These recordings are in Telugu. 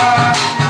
Bye.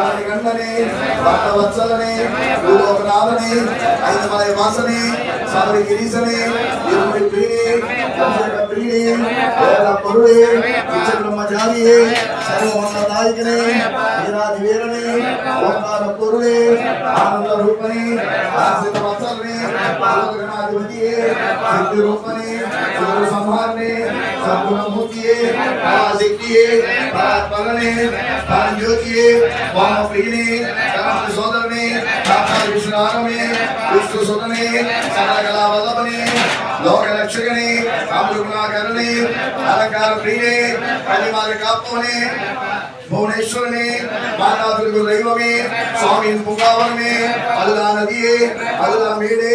శ్రీలారి గండనే భక్తవత్సలనే భూలోకనాథనే ఐదమలయ వాసని సాగరి గిరీశని ఇరుముడి ప్రియనే అభిషేక ప్రియనే వేద పరుడే నిత్య బ్రహ్మచారియే సర్వమంగళ నాయకుని వీరాది వీరని ఓంకార పొరుడే ఆనంద రూపని ఆశ్రిత వత్సలని పాలకనాధిపతియే శక్తి రూపని శత్రు సద్గుణమూర్తియే పరాశక్తియే పరాత్పరనే పరంజ్యోతియే వామ ప్రియనే కరణ సోదరనే సాక్షాత్ విష్ణునాథమే విష్ణు సుతనే సకలకళా వల్లభనే లోక రక్షకనే అమృగుణాకరణే అలంకార ప్రియనే కలిమాల కాపునే భువనేశ్వరనే మాతాదులకు దైవమే స్వామి పుంగావనమే అల్లా నదియే అల్లా మేడే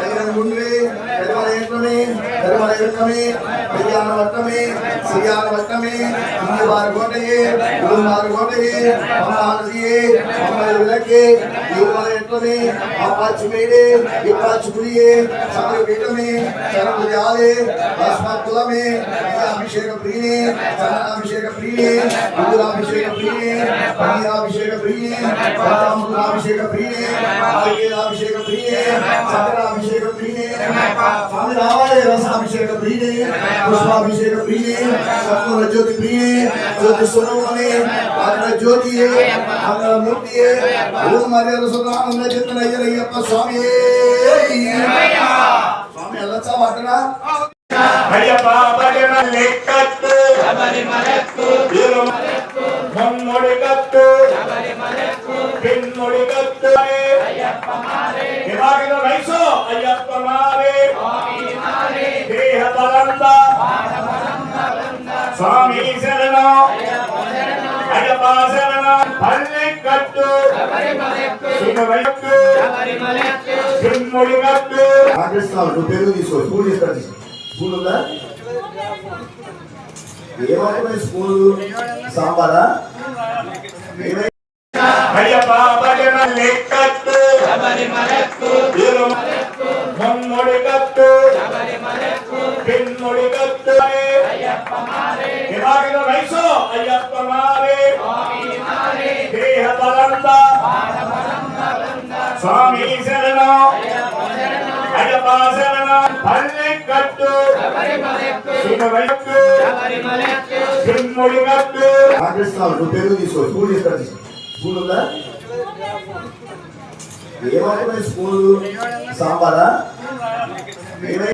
అయిన గుండ్రే ఎడమనేత్రమే ఎడమనేత్రమే కళ్యాణ వట్టమే శ్రీయాన వట్టమే ఇందువారి కోటయే ఉడుమారి కోటయే అమ్మా నదియే అమ్మాయి విలకే యువమనేత్రమే అప్పాచి మేడే ఇప్పాచి పులియే సమర పీఠమే శరణు జాలే భస్మకులమే అభిషేక ప్రియే చరణాభిషేక ప్రియే రుద్రాభిషేక ప్రియే పన్నీరాభిషేక ప్రియే పంచామృతాభిషేక ప్రియే ఆయుర్వేదాభిషేక ప్రియే موڑے گتے پھر موڑے گتے آئے اپا مارے ಇವಾಗಿನ ವಯಸ್ಸು ಅಯ್ಯಪ್ಪ ಮಾರೆ ದೇಹ ಬಲಂತ ಸ್ವಾಮಿ ಶರಣ ಅಯ್ಯಪ್ಪ ಶರಣ ಹಳ್ಳಿಕಟ್ಟು ಸುಮವೈತ್ತು ಪಿನ್ನುಡಿಗತ್ತು ఆకర్షిస్తున్నావు నువ్వు పెరుగు తీసుకో స్పూన్ తీసుకొని స్పూన్ ఉందా ఏమనుకున్నాయి స్పూన్ సాంబారా ఏమై- ಅಯ್ಯಪ್ಪ ಭಜನ முன்மொழி கத்து பின்மொழி கத்து ಇವಾಗಿನ ವಯಸ್ಸು ಅಯ್ಯಪ್ಪ ಮಾರಿ ದೇಹ ಬಲಂತ ಸ್ವಾಮಿ ಶರಣ ಅಯ್ಯಪ್ಪ ಶರಣ ಪಲ್ಲೆ ಕಟ್ಟು ಶಿವಮೊಗ್ಗಕ್ಕೆ ಶಿವಮೊಗ್ಗಕ್ಕೆ ಪಾಕಿಸ್ತಾನ ತೆಲುಗಿಸು ಸೂರ್ಯ ಸೂರ್ಯದ ఏమైనా స్కూల్? ఏమనుకున్నాయి స్పూన్ సాంబారా ఏమై-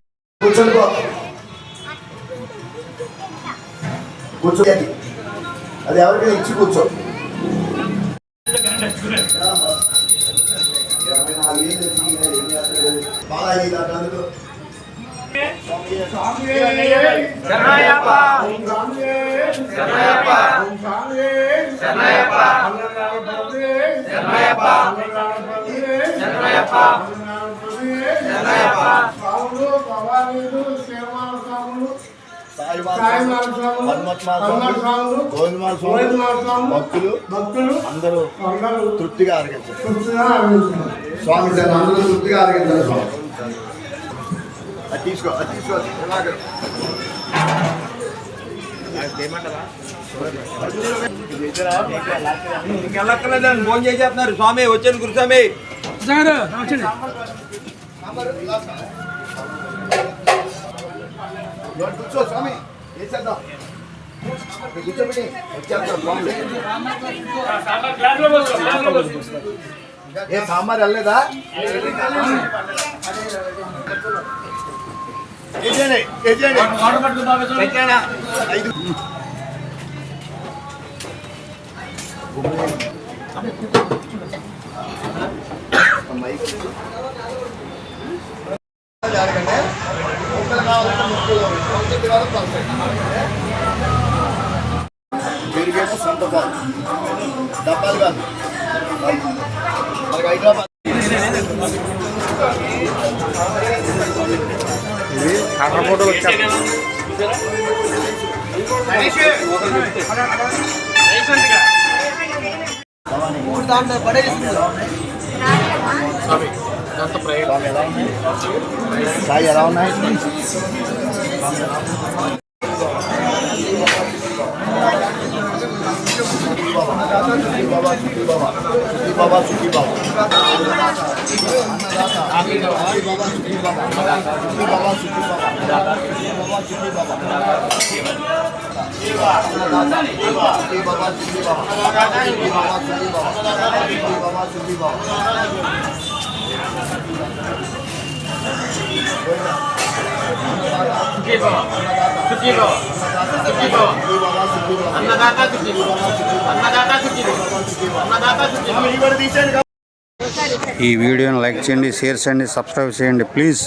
కూర్చో అది ఎవరికైనా ఇచ్చి కూర్చో. బాగా భక్తులు భక్తులు అందరూ అందరూ తృప్తిగా ఆరగించారు. స్వామి అందరూ తృప్తిగా ఆరగించారు స్వామి తీసుకో అది తీసుకో. ఇంకెళ్ళక్కర్లేదండి ఫోన్ చేసేస్తున్నారు. స్వామి వచ్చాను గురుస్వామి. ఇవాళ కూర్చో స్వామి. వేసేద్దాం ఇక్కడ కూర్చోబెట్టి వచ్చేద్దాం స్వామి. ఏ సాంబార్ వెళ్ళలేదా? జరగండి. ముక్కలు కావాలంటే ముక్కలు, పల్చటి కావాలంటే పల్చటి. పెరిగేమో సొంత పాలు డబ్బాలు కాదు మనకి హైదరాబాద్ స్వామి ఎలా ఉన్నాయి సాయి ఎలా ఉన్నాయి বাবা সুখী বাবা সুখী ఈ వీడియోని లైక్ చేయండి షేర్ చేయండి సబ్స్క్రైబ్ చేయండి ప్లీజ్.